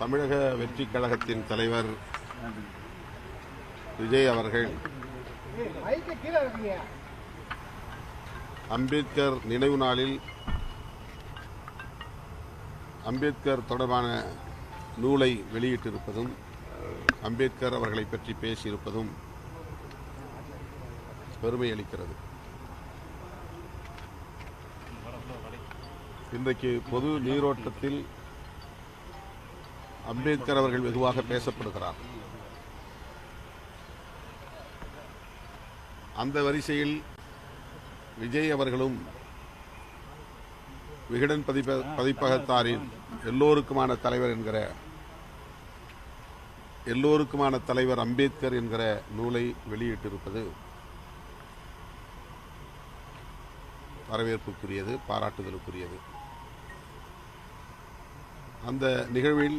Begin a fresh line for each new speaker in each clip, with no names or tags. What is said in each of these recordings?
தமிழக வெற்றி கழகத்தின் தலைவர் விஜய் அவர்கள் அம்பேத்கர் நினைவு நாளில் அம்பேத்கர் தொடர்பான நூலை வெளியிட்டிருப்பதும் அம்பேத்கர் அவர்களை பற்றி பேசியிருப்பதும் பெருமை அளிக்கிறது. இன்றைக்கு பொது நீரோட்டத்தில் அம்பேத்கர் அவர்கள் வெகுவாக பேசப்படுகிறார். அந்த வரிசையில் விஜய் அவர்களும் விகடன் பதிப்ப பதிப்பகத்தாரின் எல்லோருக்குமான தலைவர் என்கிற எல்லோருக்குமான தலைவர் அம்பேத்கர் என்கிற நூலை வெளியிட்டிருப்பது வரவேற்புக்குரியது பாராட்டுதலுக்குரியது. அந்த நிகழ்வில்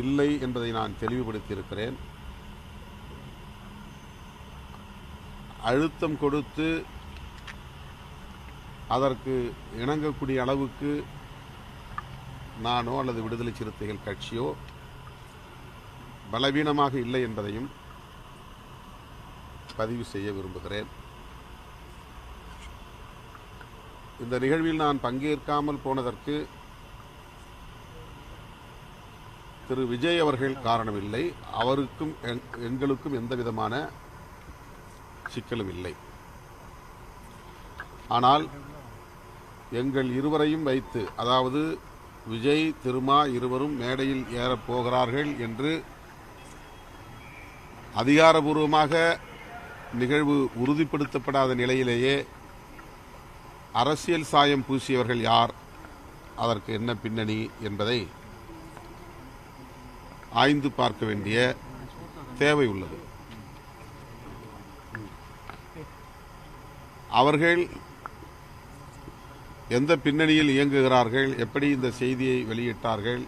இல்லை என்பதை நான் தெளிவுபடுத்தியிருக்கிறேன். அழுத்தம் கொடுத்து அதற்கு இணங்கக்கூடிய அளவுக்கு நானோ அல்லது விடுதலை சிறுத்தைகள் கட்சியோ பலவீனமாக இல்லை என்பதையும் பதிவு செய்ய விரும்புகிறேன். இந்த நிகழ்வில் நான் பங்கேற்காமல் போனதற்கு திரு விஜய் அவர்கள் காரணமில்லை. அவருக்கும் எங்களுக்கும் எந்த விதமான சிக்கலும் இல்லை. ஆனால் எங்கள் இருவரையும் வைத்து அதாவது விஜய் திருமா இருவரும் மேடையில் ஏறப் போகிறார்கள் என்று அதிகாரபூர்வமாக நிகழ்வு உறுதிப்படுத்தப்படாத நிலையிலேயே அரசியல் சாயம் பூசியவர்கள் யார்? அதற்கு என்ன பின்னணி என்பதை ஆய்ந்து பார்க்க வேண்டிய தேவை உள்ளது. அவர்கள் எந்த பின்னணியில் இயங்குகிறார்கள் எப்படி இந்த செய்தியை வெளியிட்டார்கள்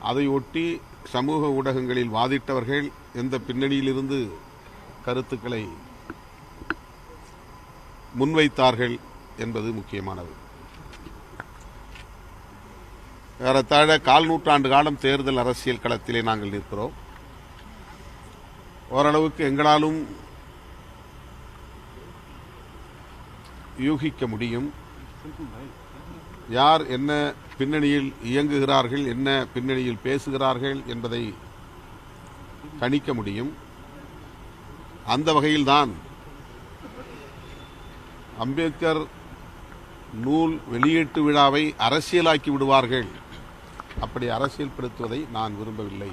அதை ஒட்டி சமூக ஊடகங்களில் வாதிட்டவர்கள் எந்த பின்னணியிலிருந்து கருத்துக்களை முன்வைத்தார்கள் என்பது முக்கியமானது. ஏறத்தாழ கால் நூற்றாண்டு காலம் தேர்தல் அரசியல் களத்திலே நாங்கள் நிற்கிறோம். ஓரளவுக்கு எங்களாலும் யூகிக்க முடியும். யார் என்ன பின்னணியில் இயங்குகிறார்கள் என்ன பின்னணியில் பேசுகிறார்கள் என்பதை கணிக்க முடியும். அந்த வகையில்தான் அம்பேத்கர் நூல் வெளியீட்டு விழாவை அரசியலாக்கி விடுவார்கள். அப்படி அரசியல்படுத்துவதை நான் விரும்பவில்லை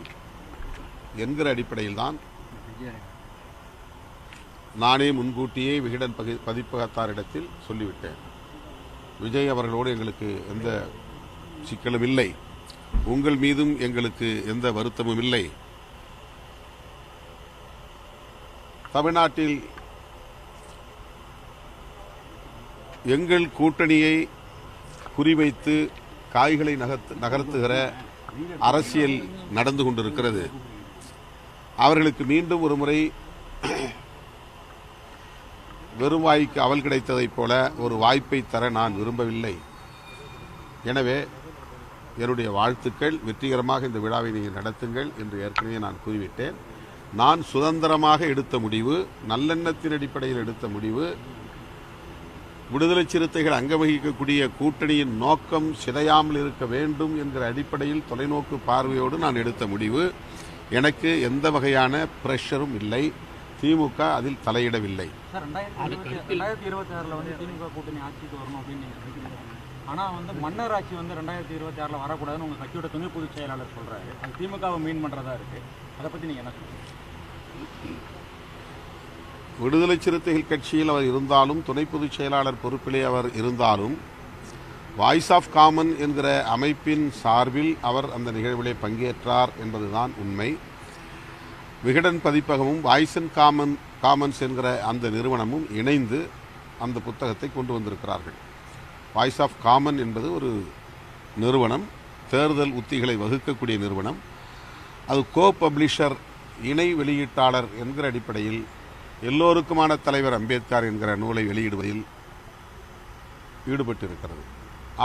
என்கிற அடிப்படையில் தான் நானே முன்கூட்டியே விகடன் பகி- பதிப்பகத்தாரிடத்தில் சொல்லிவிட்டேன். விஜய் அவர்களோடு எங்களுக்கு எந்த சிக்கலும் இல்லை உங்கள் மீதும் எங்களுக்கு எந்த வருத்தமும் இல்லை. தமிழ்நாட்டில் எங்கள் கூட்டணியை குறிவைத்து காய்களை நகர்த்து நகர்த்துகிற அரசியல் நடந்து கொண்டிருக்கிறது. அவர்களுக்கு மீண்டும் ஒரு முறை வெறும் வாய்க்கு அவல் கிடைத்ததைப் போல ஒரு வாய்ப்பை தர நான் விரும்பவில்லை. எனவே என்னுடைய வாழ்த்துக்கள். வெற்றிகரமாக இந்த விழாவை நீங்கள் நடத்துங்கள் என்று ஏற்கனவே நான் கூறிவிட்டேன். நான் சுதந்திரமாக எடுத்த முடிவு நல்லெண்ணத்தின் அடிப்படையில் எடுத்த முடிவு விடுதலை சிறுத்தைகள் அங்க வகிக்கக்கூடிய கூட்டணியின் நோக்கம் சிதையாமல் இருக்க வேண்டும் என்கிற அடிப்படையில் தொலைநோக்கு பார்வையோடு நான் எடுத்த முடிவு. எனக்கு எந்த வகையான பிரஷரும் இல்லை. திமுக அதில் தலையிடவில்லை.
சார் ரெண்டாயிரத்தி இருபத்தி ரெண்டாயிரத்தி இருபத்தி ஆறில் வந்து திமுக கூட்டணி ஆட்சிக்கு வரணும் அப்படின்னு நீங்கள் நினைக்கிறீங்க ஆனால் வந்து மன்னர் ஆட்சி வந்து ரெண்டாயிரத்தி இருபத்தி ஆறில் வரக்கூடாதுன்னு உங்கள் கட்சியோட துணை பொதுச் செயலாளர் சொல்கிறாரு அது திமுகவை மீன் பண்ணுறதா இருக்குது அதை பற்றி நீங்கள் என்ன சொல்றீங்க?
விடுதலை சிறுத்தைகள் கட்சியில் அவர் இருந்தாலும் துணை பொதுச் செயலாளர் பொறுப்பிலே அவர் இருந்தாலும் வாய்ஸ் ஆஃப் காமன் என்கிற அமைப்பின் சார்பில் அவர் அந்த நிகழ்விலே பங்கேற்றார் என்பதுதான் உண்மை. விகடன் பதிப்பகமும் வாய்ஸ் அண்ட் காமன் காமன்ஸ் என்கிற அந்த நிறுவனமும் இணைந்து அந்த புத்தகத்தை கொண்டு வந்திருக்கிறார்கள். வாய்ஸ் ஆஃப் காமன் என்பது ஒரு நிறுவனம் தேர்தல் உத்திகளை வகுக்கக்கூடிய நிறுவனம். அது கோ பப்ளிஷர் இணை வெளியீட்டாளர் என்கிற அடிப்படையில் எல்லோருக்குமான தலைவர் அம்பேத்கர் என்கிற நூலை வெளியிடுவதில் ஈடுபட்டிருக்கிறது.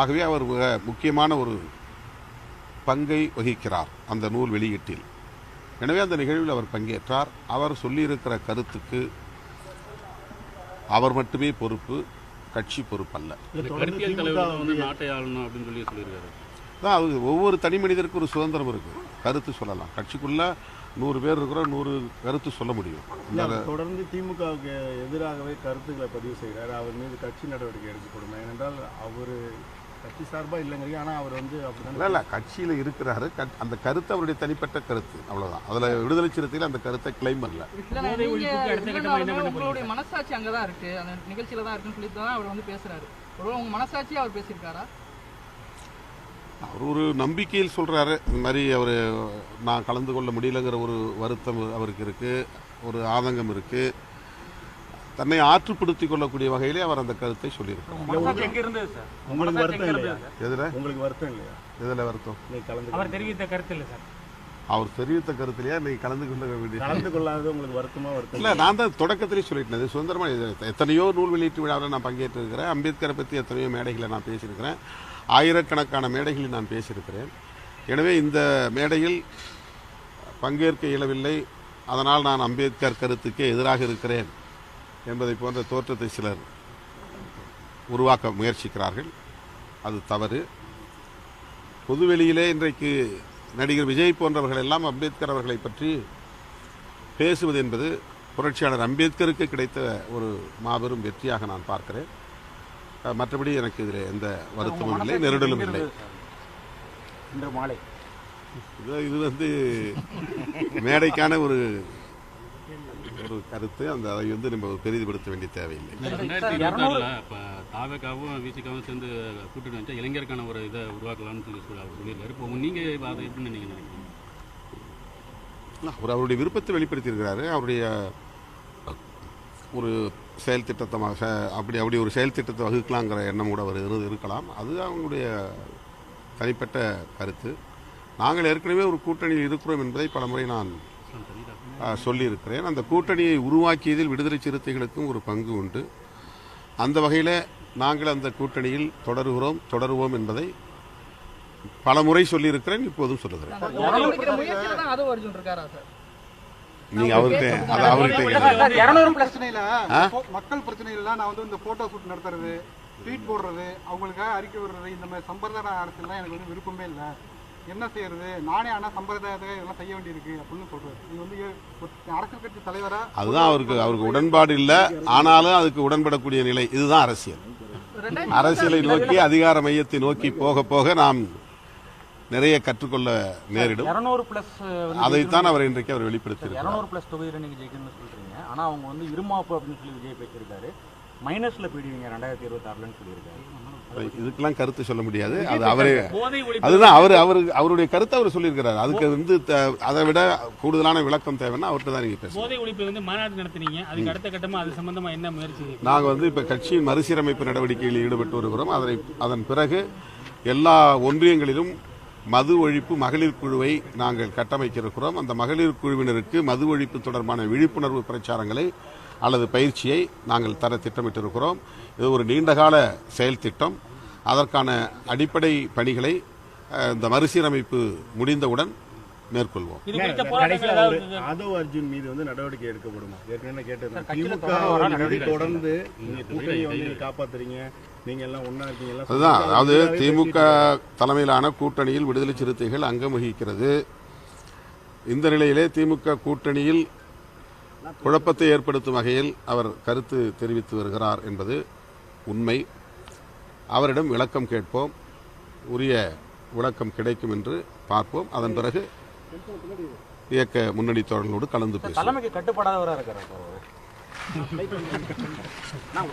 ஆகவே அவர் மிக முக்கியமான ஒரு பங்கை வகிக்கிறார் அந்த நூல் வெளியீட்டில். எனவே அந்த நிகழ்வில் அவர் பங்கேற்றார். அவர் சொல்லியிருக்கிற கருத்துக்கு அவர் மட்டுமே பொறுப்பு கட்சி பொறுப்பல்ல. தான் அது ஒவ்வொரு தனி மனிதருக்கும் ஒரு சுதந்திரம் இருக்கு. கருத்து சொல்லலாம். கட்சிக்குள்ள நூறு பேர் இருக்கிறோம் நூறு கருத்து சொல்ல முடியும்.
தொடர்ந்து திமுகவுக்கு எதிராகவே கருத்துக்களை பதிவு செய்கிறார். அவர் மீது கட்சி நடவடிக்கை எடுக்கப்படும் ஏனென்றால் அவர் கட்சி சார்பா இல்லைங்கிறீங்க. ஆனா அவர் வந்து
இல்ல
அப்படிதான்
இல்ல கட்சியில இருக்கிறாரு. அந்த கருத்து அவருடைய தனிப்பட்ட கருத்து. அவ்வளவுதான். அதுல விடுதலை சிறுத்தையில் அந்த கருத்தை கிளைம் பண்ணல.
உங்களுடைய மனசாட்சி அங்கதான் இருக்கு. அந்த நிகழ்ச்சியில தான் இருக்குன்னு சொல்லி தான் அவர் வந்து பேசுறாரு. ஒருவேளை உங்க மனசாட்சியே அவர் பேசியிருக்காரா?
அவர் ஒரு நம்பிக்கையில் சொல்றாரு. இந்த மாதிரி அவர் நான் கலந்து கொள்ள முடியலங்கிற ஒரு வருத்தம் அவருக்கு இருக்கு. ஒரு ஆதங்கம் இருக்கு. தன்னை ஆற்றுப்படுத்திக் கொள்ளக்கூடிய வகையிலே அவர் அந்த கருத்தை
சார்
உங்களுக்கு வருத்தம் இல்லையா?
எதுல?
உங்களுக்கு வருத்தம் இல்லையா?
எதுல வருத்தம்?
நீ கலந்து
அவர் தெரிவித்த கருத்து இல்லை சார்
அவர் தெரிவித்த கருத்திலேயே இன்னைக்கு கலந்து கொள்ள வேண்டிய
கலந்து கொள்ளாதது உங்களுக்கு வருத்தமா வருத்தம்?
இல்ல நான் தான் தொடக்கத்திலே சொல்லிட்டேன். இது சுதந்திரமா இது எத்தனையோ நூல் வெளியீட்டு விழாவில் நான் பங்கேற்றிருக்கிறேன். அம்பேத்கரை பற்றி எத்தனையோ மேடைகளை நான் பேசியிருக்கிறேன். ஆயிரக்கணக்கான மேடைகளில் நான் பேசியிருக்கிறேன். எனவே இந்த மேடையில் பங்கேற்க இயலவில்லை. அதனால் நான் அம்பேத்கர் கருத்துக்கே எதிராக இருக்கிறேன் என்பதை போன்ற தோற்றத்தை சிலர் உருவாக்க முயற்சிக்கிறார்கள். அது தவறு. பொதுவெளியிலே இன்றைக்கு நடிகர் விஜய் போன்றவர்கள் எல்லாம் அம்பேத்கர் அவர்களை பற்றி பேசுவது என்பது புரட்சியாளர் அம்பேத்கருக்கு கிடைத்த ஒரு மாபெரும் வெற்றியாக நான் பார்க்கிறேன். மற்றபடி எனக்கு இதில் எந்த வருத்தமும் இல்லை நெருடலும் இல்லை.
இன்று மாலை.
இது இது வந்து மேடைக்கான ஒரு ஒரு கருத்து. அந்த அதை வந்து நம்ம பெரிதுபடுத்த வேண்டிய தேவையில்லை.
தாவேக்காவும் விசிகாவும் சேர்ந்து கூட்டணி வச்சா இளைஞருக்கான ஒரு இதை உருவாக்கலாம்னு சொல்லி சொல்லி அவர் சொல்லியிருக்காரு. இப்போ நீங்க அதை எப்படி நீங்க நினைக்கிறீங்க?
அவர் அவருடைய விருப்பத்தை வெளிப்படுத்தியிருக்கிறாரு. அவருடைய ஒரு செயல் திட்டத்தமாக அப்படி அப்படி ஒரு செயல் திட்டத்தை வகுக்கலாங்கிற எண்ணம் கூட அவர் இருந்து இருக்கலாம். அது அவங்களுடைய தனிப்பட்ட கருத்து. நாங்கள் ஏற்கனவே ஒரு கூட்டணியில் இருக்கிறோம் என்பதை பலமுறை நான் சொல்லியிருக்கிறேன். அந்த கூட்டணியை உருவாக்கியதில் விடுதலை சிறுத்தைகளுக்கும் ஒரு பங்கு உண்டு. அந்த வகையில் நாங்கள் அந்த கூட்டணியில் தொடருகிறோம் தொடருவோம் என்பதை பல முறை சொல்லியிருக்கிறேன் இப்போதும் சொல்லுகிறேன். நீங்க அவர்கிட்ட அது அவர்கிட்ட?
மக்கள் பிரச்சனையில நான் வந்து இந்த போட்டோ ஷூட் நடத்துறது ட்வீட் போடுறது அவங்களுக்காக அறிக்கை விடுறது இந்த மாதிரி சம்பிரதாய அரசியல்லாம் எனக்கு வந்து விருப்பமே இல்லை. என்ன செய்யறது? நானே ஆனா சம்பிரதாயத்தை இதெல்லாம் செய்ய வேண்டியிருக்கு அப்படின்னு சொல்றாரு இது வந்து அரசியல் கட்சி தலைவரா
அதுதான் அவருக்கு அவருக்கு உடன்பாடு இல்லை. ஆனாலும் அதுக்கு உடன்படக்கூடிய நிலை. இதுதான் அரசியல். அரசியலை நோக்கி அதிகார மையத்தை நோக்கி போக போக நாம் நிறைய கற்றுக்கொள்ள நேரிடும்.
இரநூறு பிளஸ்
அதைத்தான் அவர் இன்றைக்கு அவர் வெளிப்படுத்தியிருக்கிறார்.
இரநூறு பிளஸ் தொகுதியில் நீங்க ஜெயிக்கணும்னு சொல்றீங்க. ஆனா அவங்க வந்து இருமாப்பு அப்படின்னு சொல்லி விஜய் பேசியிருக்காரு. மைனஸ்ல போயிடுவீங்க ரெண்டாயிரத்தி இருபத்தி ஆறுலன்னு சொல்லியிருக்காரு
இதுக்கெல்லாம் கருத்து சொல்ல முடியாது. அது அவரே அதுதான் அவர் அவர் அவருடைய கருத்தை அவர் சொல்லியிருக்கிறார். அதுக்கு வந்து த- அதை விட கூடுதலான விளக்கம் தேவைன்னா அவர்கிட்ட தான் நீங்க பேசணும்.
போதை ஒழிப்பு வந்து மாநாடு நடத்துனீங்க. அதுக்கு அடுத்த கட்டமா அது சம்பந்தமா என்ன முயற்சி
நாங்கள் வந்து இப்போ கட்சியின் மறுசீரமைப்பு நடவடிக்கைகளில் ஈடுபட்டு வருகிறோம். அதனை அதன் பிறகு எல்லா ஒன்றியங்களிலும் மது ஒழிப்பு மகளிர் குழுவை நாங்கள் கட்டமைக்க இருக்கிறோம் அந்த மகளிர் குழுவினருக்கு மது ஒழிப்பு தொடர்பான விழிப்புணர்வு பிரச்சாரங்களை அல்லது பயிற்சியை நாங்கள் தர திட்டமிட்டிருக்கிறோம். இது ஒரு நீண்டகால செயல் திட்டம். அதற்கான அடிப்படை பணிகளை இந்த மறுசீரமைப்பு முடிந்தவுடன் மேற்கொள்வோம்.
ஆதவ் அர்ஜுன் மீது வந்து நடவடிக்கை எடுக்கப்படுமா? ஏற்கனவே கேட்டது.
தொடர்ந்து
நீங்க வந்து காப்பாத்துறீங்க. நீங்க எல்லாம் ஒண்ணா இருக்கீங்க எல்லாம்
அதுதான் அதாவது திமுக தலைமையிலான கூட்டணியில் விடுதலை சிறுத்தைகள் அங்கம் வகிக்கிறது இந்த நிலையிலே திமுக கூட்டணியில் குழப்பத்தை ஏற்படுத்தும் வகையில் அவர் கருத்து தெரிவித்து வருகிறார் என்பது உண்மை. அவரிடம் விளக்கம் கேட்போம். உரிய விளக்கம் கிடைக்கும் என்று பார்ப்போம். அதன் பிறகு இயக்க முன்னணி தோழர்களோடு கலந்து பேசுவோம்
தலைமைக்கு கட்டுப்படாதவரா இருக்காரு சார் அவரு நான்